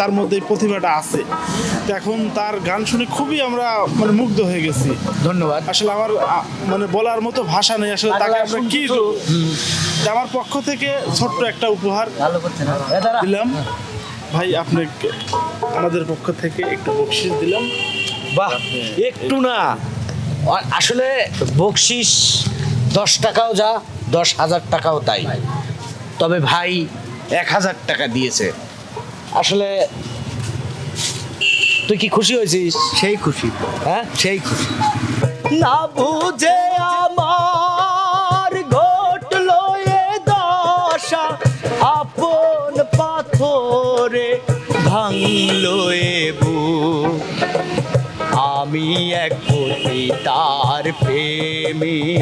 তার মধ্যে প্রতিভাটা আছে। এখন তার গান শুনে খুবই আমরা মানে মুগ্ধ হয়ে গেছি। ধন্যবাদ। আসলে আমার মানে বলার মতো ভাষা নেই। আসলে তাকে আমরা কি? আমার পক্ষ থেকে ছোট্ট একটা উপহার দিলাম। ভাই আপনাকে আমাদের পক্ষ থেকে একটু বকশিস দিলাম। বাহ একটু না। আসলে বকশিস দশ টাকাও যা দশ হাজার টাকাও তাই। তবে ভাই এক হাজার টাকা দিয়েছে। আসলে তুই কি খুশি হয়েছিস? সেই খুশি। হ্যাঁ? সেই খুশি। না বুঝে আমার ঘটলো এ দশা আপন পাথরে ভাঙলো এ আমি এক পতি তার প্রেমী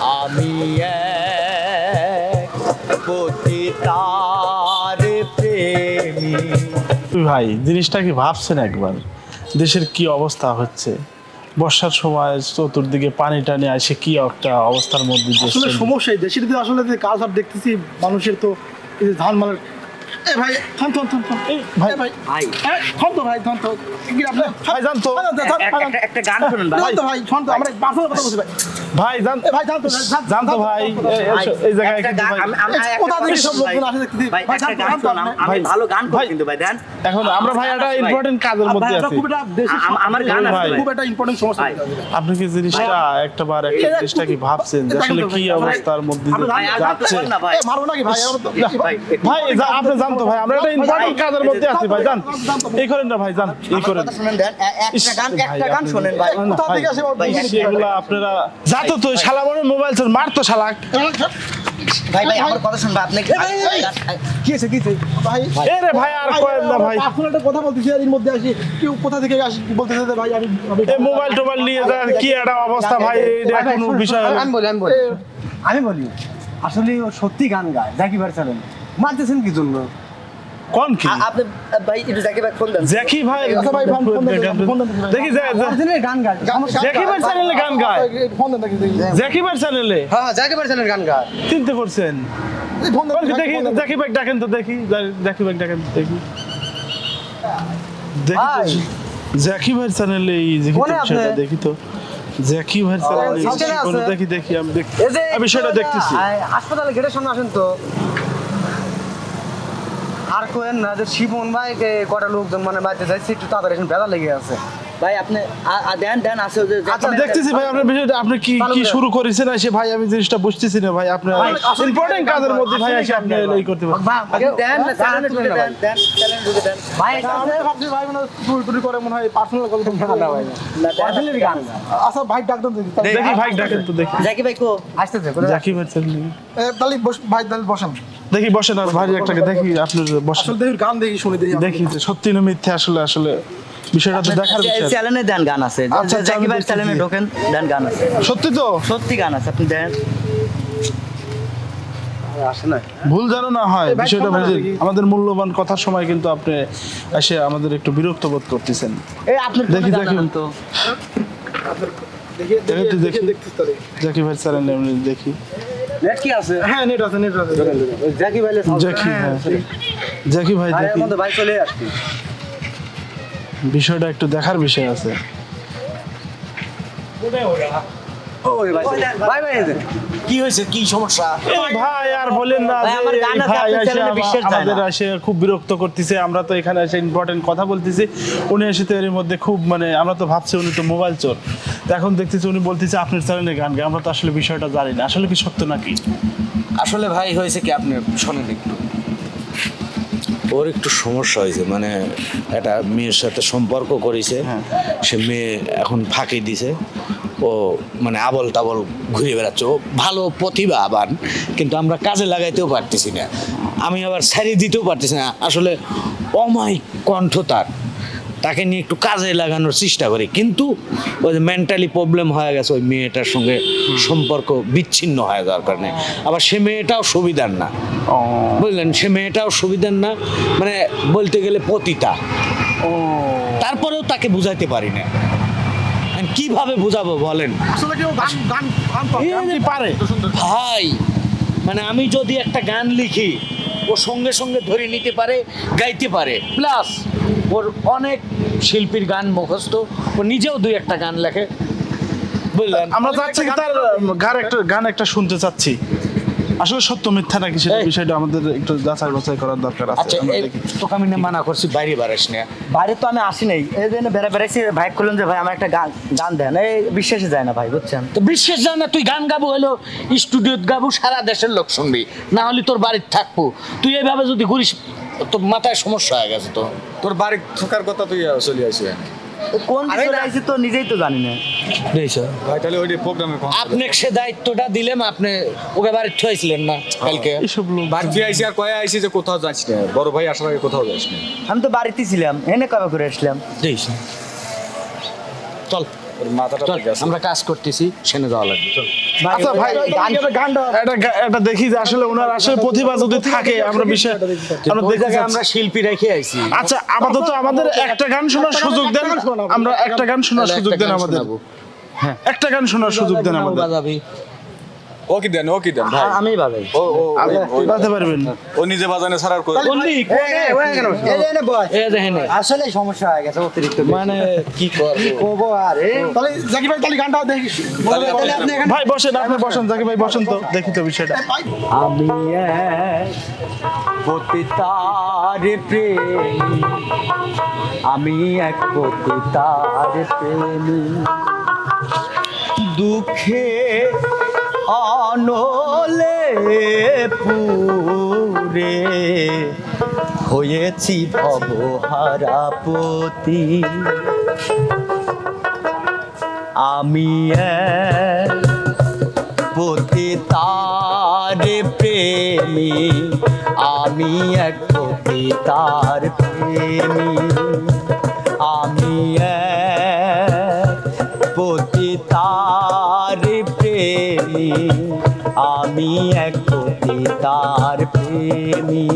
আমি এক পতি তার ভাই জিনিসটা কি ভাবছেন একবার? দেশের কি অবস্থা হচ্ছে? বর্ষার সময় চতুর্দিকে পানি টানি আসে কি একটা অবস্থার মধ্যে সমস্যা আসলে। সমস্যাই। দেশের আসলে কাজ আর দেখতেছি মানুষের তো ধান মালের এ ভাই থাম থাম থাম থাম। এই ভাই, ভাই। ভাই। ভাই থাম তো ভাই থাম তো। আপনি? ভাই জান তো। থাম, থাম, থাম, এক- থাম, একটা- একটা গান শুনুন ভাই। তো ভাই থাম তো। আমরা পার্সোনাল কথা বলছি ভাই। ভাই জান ভাই থাম তো জান তো ভাই। থাম, এ- থাম, এ- এই জায়গায় কিন্তু ভাই। আমি- আমি এই একটা কোথা থেকে সব লোকজন আসে দেখতেছি? ভাই, ভাই, একটা গান থাম, শুনুন, থাম, আম- আমি ভালো গান করি কিন্তু ভাই দেন। এখন আমরা ভাই একটা ইম্পর্টেন্ট কাজের মধ্যে আছি। খুব একটা দেশের আম- আমার গান আছে ভাই। ভাই। খুব একটা ইম্পর্টেন্ট সমস্যা আপনি কি জিনিসটা একটা বার একটা জিনিসটা কি ভাবছেন যে আসলে কি অবস্থার মধ্যে যাচ্ছে? নাকি ভাই? ভাই, একটু- ভাই জানতো ভাই আমরা একটা ইম্পর্টেন্ট কাজের মধ্যে আছি ভাই জান। এই করেন না ভাই জান এই করেন। শুনেন দেন একটা গান একটা গান শোনেন ভাই। কোথা থেকে আসে বুঝি আপনারা যাতো তো শালা মনে মোবাইল চোর মারতো শালা। ভাই ভাই আমার কথা শুনবা আপনি কি হয়েছে কি ভাই এ রে ভাই আর কয়েন না ভাই। পার্সোনাল একটা কথা বলতেছি এর মধ্যে আসি কেউ কোথা থেকে আসি বলতেছে ভাই আমি এই মোবাইল টোবাইল নিয়ে যা কি একটা অবস্থা ভাই এটা কোনো বিষয় আমি বলি আমি বলি। আমি বলি আসলে ও সত্যি গান গায় জাকি ভাই চালেন মারতেছেন কি জন্য? কোন কি? আপনি ভাই একটু ভাই ফোন দেন। জ্যাকি ভাই আচ্ছা ভাই, ফোন- ফোন দেন, ফোন দেন, দেখি অরিজিনাল গান গায় ভাই চ্যানেলে গান গায়। ফোন দেন দেখি ভাই চ্যানেলে? হ্যাঁ জাকি ভাই চালেন গান গায়। চিনতে কোন দেখি ভাই ডাকেন তো দেখি ভাই ডাকেন তো দেখি। দেখি ভাই। জ্যাকি ভাই চ্যানেলে এই দেখি তো। দেখি জ্যাকি ভাই চ্যানেলে দেখি দেখি আমি দেখি যে আমি বিষয়টা দেখতেছি। হাসপাতালে গেটের সামনে আসেন তো। আর কোয়েন না যে শিবন ভাই কে কটা লোকজন মানে বাড়িতে যাইছে একটু তাড়াতাড়ি এখন বেলা লেগে আছে। ভাই আপনি দেন দেন আছে যে আচ্ছা দেখতেছি ভাই আপনার বিষয়টা আপনি কি কি শুরু করেছেন? এসে ভাই আমি জিনিসটা বুঝতেছি না ভাই আপনার ইম্পর্টেন্ট কাজের মধ্যে ভাই এসে আপনি এই করতে পারেন। আপনি দেন না চ্যানেলে দেন দেন চ্যানেলে দেন ভাই না, আমি ভাবছি ভাই মনে হয় চুরি টুরি করে মনে হয় পার্সোনাল কথা না ভাই না দেন গান। আচ্ছা ভাই ডাক দেন দেখি। দেখি ভাই ডাকেন তো দেখি। জাকি ভাই কো? আসতেছে জাকি ভাই তাহলে ভাই তাহলে বসেন। দেখি বসেন আর ভাই একটাকে দেখি আপনার বসেন। আসলে দেখি গান দেখি শুনে দেখি। দেখি যে সত্যি না মিথ্যে আসলে আসলে বিষয়টা তো দেখার বিষয়। চ্যানেলে দেন গান আছে। আচ্ছা, ভাই চ্যানেলে ঢোকেন দেন গান আছে। সত্যি তো? সত্যি গান আছে আপনি দেন। ভুল জানো না হয় বিষয়টা। আমাদের মূল্যবান কথার সময় কিন্তু আপনি এসে আমাদের একটু বিরক্ত বোধ করতেছেন। এই আপনি দেখি, দেখি। তো। দেখি দেখি দেখি। দেখি। নেট কি আছে? হ্যাঁ নেট আছে নেট আছে। জ্যাকি ভাই জ্যাকি ভাই জ্যাকি দেখি মধ্যে ভাই চলে আসছে। বিষয়টা একটু দেখার বিষয় আছে। কোথায় ভাই ভাই ভাই কি হয়েছে? কি সমস্যা? ভাই আর বলেন না ভাই, যে আমার গান এই আছে, ভাই আপনার এসে চ্যানেলে আমা- বিশ্বাস যায় না। আমাদের এসে খুব বিরক্ত করতেছে আমরা তো এখানে এসে ইম্পর্টেন্ট কথা বলতেছি। উনি এসে তো এর মধ্যে খুব মানে আমরা তো ভাবছি উনি তো মোবাইল চোর। এখন দেখতেছি উনি বলতেছে আপনার চ্যানেলে গান গায় আমরা তো আসলে বিষয়টা জানি না। আসলে কি সত্য নাকি? আসলে ভাই হয়েছে কি আপনি শোনেন একটু। ওর একটু সমস্যা হয়েছে মানে একটা মেয়ের সাথে সম্পর্ক করেছে। সে মেয়ে এখন ফাঁকি দিছে। ও মানে আবল তাবল ঘুরে বেড়াচ্ছে। ও ভালো প্রতিভা আবার কিন্তু আমরা কাজে লাগাইতেও পারতেছি না। আমি আবার ছাড়িয়ে দিতেও পারতেছি না। আসলে অমায়িক কণ্ঠ তার। তাকে নিয়ে একটু কাজে লাগানোর চেষ্টা করি। কিন্তু ওই যে মেন্টালি প্রবলেম হয়ে গেছে ওই মেয়েটার সঙ্গে সম্পর্ক বিচ্ছিন্ন হয়ে যাওয়ার কারণে। আবার সে মেয়েটাও সুবিধার না। ও। বুঝলেন? সে মেয়েটাও সুবিধার না। মানে বলতে গেলে পতিতা। তারপরেও তাকে বুঝাইতে পারি না। কীভাবে বোঝাবো বলেন? আসলে কেউ গান গান গান পারে। ভাই মানে আমি যদি একটা গান লিখি ও সঙ্গে সঙ্গে ধরে নিতে পারে গাইতে পারে। প্লাস ওর অনেক শিল্পীর গান মুখস্থ ও নিজেও দুই একটা গান লেখে। বুঝলেন? আমরা চাচ্ছি তার গান একটা গান একটা শুনতে চাচ্ছি। আসলে সত্য মিথ্যা নাকি সেটা বিষয়টা আমাদের একটু যাচাই বাছাই করার দরকার আছে আচ্ছা আমরা তোকে আমি না মানা করছি বাইরে বাড়াস না। বাইরে তো আমি আসি নাই। এই জন্য বেড়া বেড়াইছি ভাই করলেন যে ভাই আমার একটা গান গান দেন। এই বিশ্বাসে যায় না ভাই বুঝছেন? তো বিশ্বাস যায় না তুই গান গাবো হলো স্টুডিওত গাবো সারা দেশের লোক শুনবি। না হলে তোর বাড়িতে থাকব। তুই এইভাবে যদি ঘুরিস তোর মাথায় সমস্যা হয়ে গেছে তো। তোর বাড়ি থাকার কথা তুই চলে আসি কোন দিকে আইছি তো নিজেই তো জানি না। ভাই তাহলে ওই প্রোগ্রামে আপনি সে দায়িত্বটা দিলেন আপনি ওকে বাড়ি ঠয়েছিলেন না কালকে? এসব লোক বাড়ি আইসি আর কয়ে আইসি যে কোথাও যাচ্ছে না। বড় ভাই আসার আগে কোথাও যাচ্ছি না। আমি তো বাড়িতে ছিলাম এনে কবে করে আসলাম? চল। তোর মাথাটা চল ঠিক আছে। আমরা কাজ করতেছি সেনে যাওয়া লাগবে। আচ্ছা ভাই এটা দেখি যে আসলে ওনার আসলে প্রতিভা যদি থাকে আমরা বিষয় আমরা। আমরা শিল্পী রেখে আইছি। আচ্ছা আপাতত আমাদের একটা গান শোনার সুযোগ দেন। আমরা একটা গান শোনার সুযোগ দেন আমাদের। একটা গান শোনার সুযোগ দেন আমাদের। বাজাবি ও কি দেন ও কি দেন ভাই আমি ভাবে ও ও ওই- বাজাতে পারবেন ও নিজে বাজানে ছাড়ার করে এ দেখেন আসলে সমস্যা হয়ে গেছে অতিরিক্ত মানে কি করব কবো আরে তাহলে জাকি ভাই তাহলে গানটা দেখি ভাই বসেন আপনি বসেন জাকি ভাই বসেন তো দেখি তো বিষয়টা আমি এক পতিতার প্রেমী আমি এক পতিতার প্রেমী দুঃখে অনলে পুরে হয়েছি ভবহারাপতি আমি এক পতিতার প্রেমী আমি এক পতিতার প্রেমী। আমি এক আমি এক তার প্রেমী।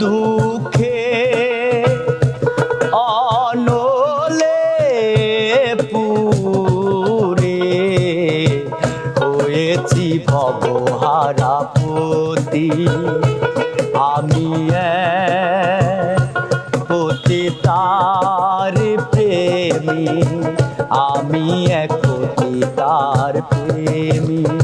দুঃখে প্রেমী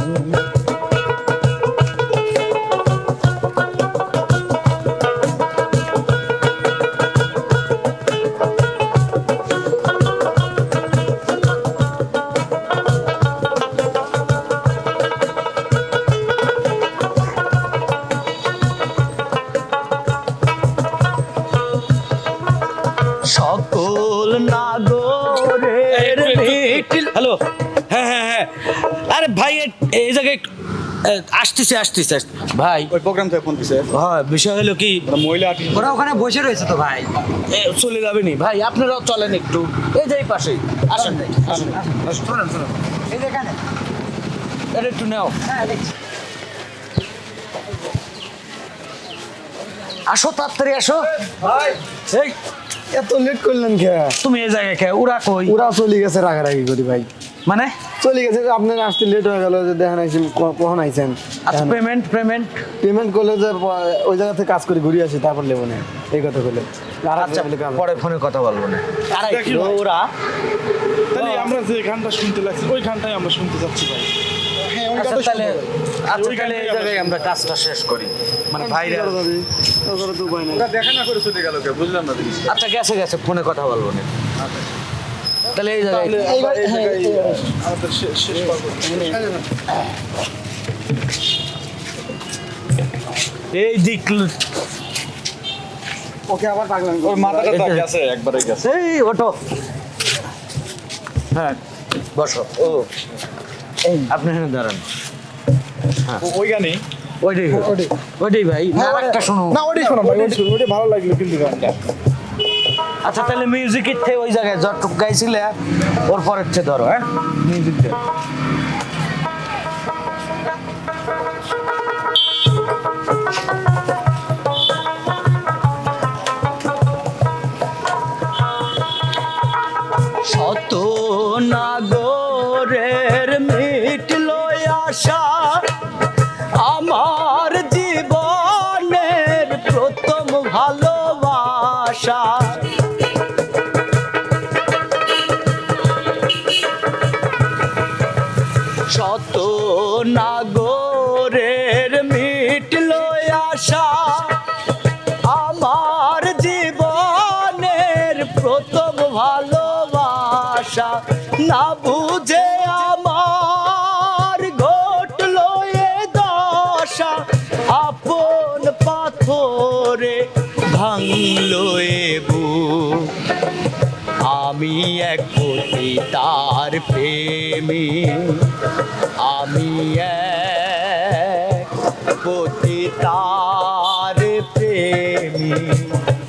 আসতেছে আসতেছে ভাই। ওই প্রোগ্রাম থেকে ফোন দিছে। হ্যাঁ বিষয় হলো কি? মহিলা ওরা ওখানে বসে রয়েছে তো ভাই। এ, চলে যাবে নি ভাই আপনারাও চলেন একটু। এই যে পাশে আসেন। আসেন। এই এটা একটু নাও। হ্যাঁ দেখছি। আসো তাড়াতাড়ি আসো। এই। এত লেট করলেন কে? তুমি এই জায়গায় খেয়ে ওরা কই? ওরা চলে গেছে রাগারাগি করি ভাই। মানে? চলে গেছে আপনার আসতে লেট হয়ে গেল যে দেখেন আইসেন ক- কখন আইছেন? আচ্ছা পেমেন্ট পেমেন্ট পেমেন্ট করলে যে ওই জায়গা থেকে কাজ করে ঘুরে আসি তারপর লেবো না। এই কথা বলে। আর আচ্ছা বলে পরে ফোনে কথা বলব না। কারাই দেখি ওরা তাহলে আমরা যে গানটা শুনতে লাগছি ওই গানটাই আমরা শুনতে যাচ্ছি ভাই। আচ্ছা তাহলে আচ্ছা তাহলে এই জায়গায় আমরা কাজটা শেষ করি। মানে ভাইরা তারপরে তো উপায় নাই। ওরা দেখা না করে চলে গেল বুঝলাম না আচ্ছা গেছে গেছে ফোনে কথা বলব না। তাহলে এই জায়গায় এই আমাদের শেষ পর্ব। এই দিক ওকে আবার পাগলাম ওর মাথাটা তো গেছে একবারে গেছে। এই ওঠো। হ্যাঁ বসো। ও। আপনি এখানে দাঁড়ান। ও- ওই ওইটাই। ওইটাই। ভাই না একটা শোনো। না ওটাই শোনো ভাই ওটাই ভালো লাগল কিন্তু গানটা। আচ্ছা তাহলে মিউজিকের থেকে ওই জায়গায় যতটুক গাইছিলে ওর পরের থেকে ধরো হ্যাঁ? মিউজিক শত নাগরের মিটল আশা আমার জীবনে আশা শত আপন পাথরে ভাঙল এ বুক। আমি এক কোটি তার প্রেমী। আমি এক কোটি তার প্রেমী।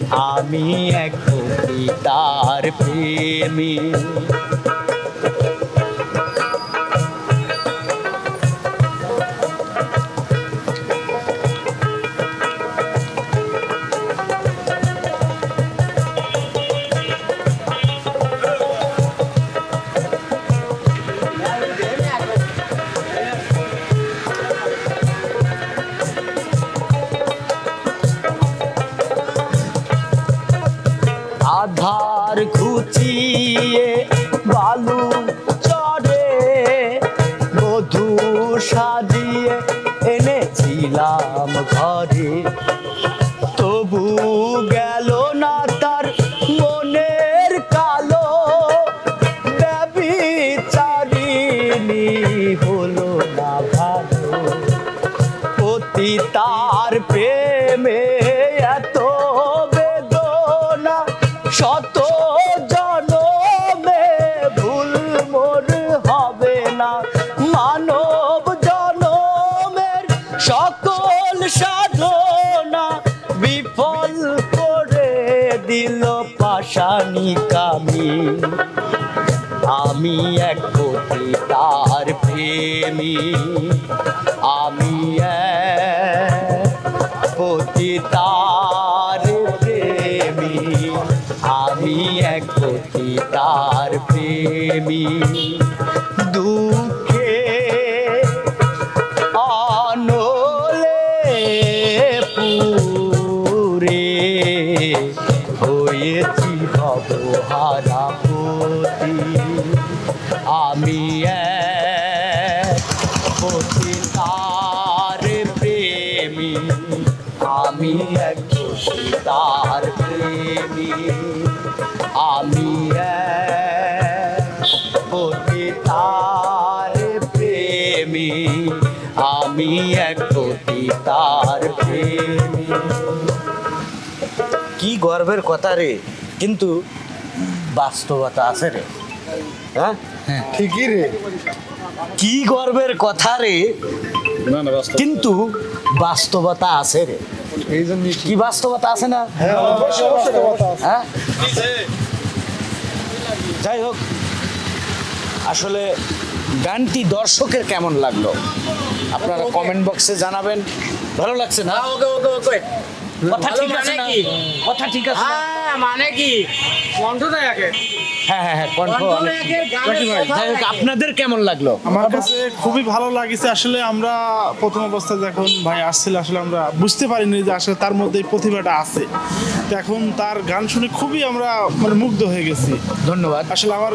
আমি এক কোটি তার প্রেমী। সাজিয়ে এনেছিলাম ঘরে। কামি, আমি এক কোটি তার প্রেমী, আমি কোটি তার প্রেমী, আমি এক কোটি তার প্রেমী। আমি এক পতি তার প্রেমী। আমি তার প্রেমী। আমি এক তার প্রেমী। কি গর্বের কথা রে কিন্তু বাস্তবতা আছে রে। হ্যাঁ। ঠিকই রে। কি গর্বের কথা রে? না না বাস্তব কিন্তু বাস্তবতা আছে রে। এই জন্য কি বাস্তবতা আছে না? আছে। হ্যাঁ? যাই হোক আসলে গানটি দর্শকের কেমন লাগল? আপনারা কমেন্ট বক্সে জানাবেন। ভালো লাগছে না? ওকে ওকে ওকে। কথা ঠিক আছে মানে না? কি? কথা ঠিক আছে হ্যাঁ মানে কি? কণ্ঠটা একে। হ্যাঁ হ্যাঁ হ্যাঁ কণ্ঠ। আপনাদের কেমন লাগল? আমার কাছে খুবই ভালো লাগিছে। আসলে আমরা প্রথম অবস্থায় যখন ভাই আসছিল আসলে আমরা বুঝতে পারিনি যে আসলে তার মধ্যে এই প্রতিভাটা আছে। তো এখন তার গান শুনে খুবই আমরা মানে মুগ্ধ হয়ে গেছি। ধন্যবাদ। আসলে আমার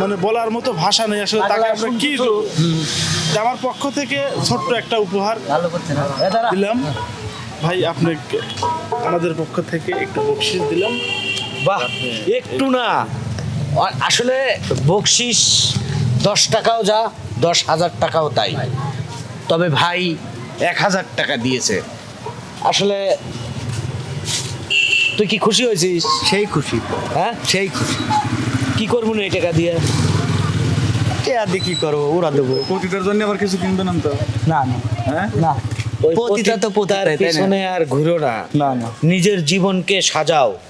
মানে বলার মতো ভাষা নেই। আসলে তাকে আমরা কি আমার পক্ষ থেকে ছোট্ট একটা উপহার। দিলাম। ভাই আপনাকে আমাদের পক্ষ থেকে একটু বকশিস দিলাম। বাহ একটু না। আসলে বকশিস দশ টাকাও যা দশ হাজার টাকাও তাই। তবে ভাই এক হাজার টাকা দিয়েছে। আসলে তুই কি খুশি হয়েছিস? সেই খুশি। হ্যাঁ? সেই খুশি। কি করব না এই টাকা দিয়ে? কে আর কি করব? ওরা দেবো। পতিতার জন্য আবার কিছু কিনবে না তো? না না। হ্যাঁ? না। পতিতা তো পতিতাই, তাই পিছনে আর ঘুরো না। না না। নিজের জীবনকে সাজাও।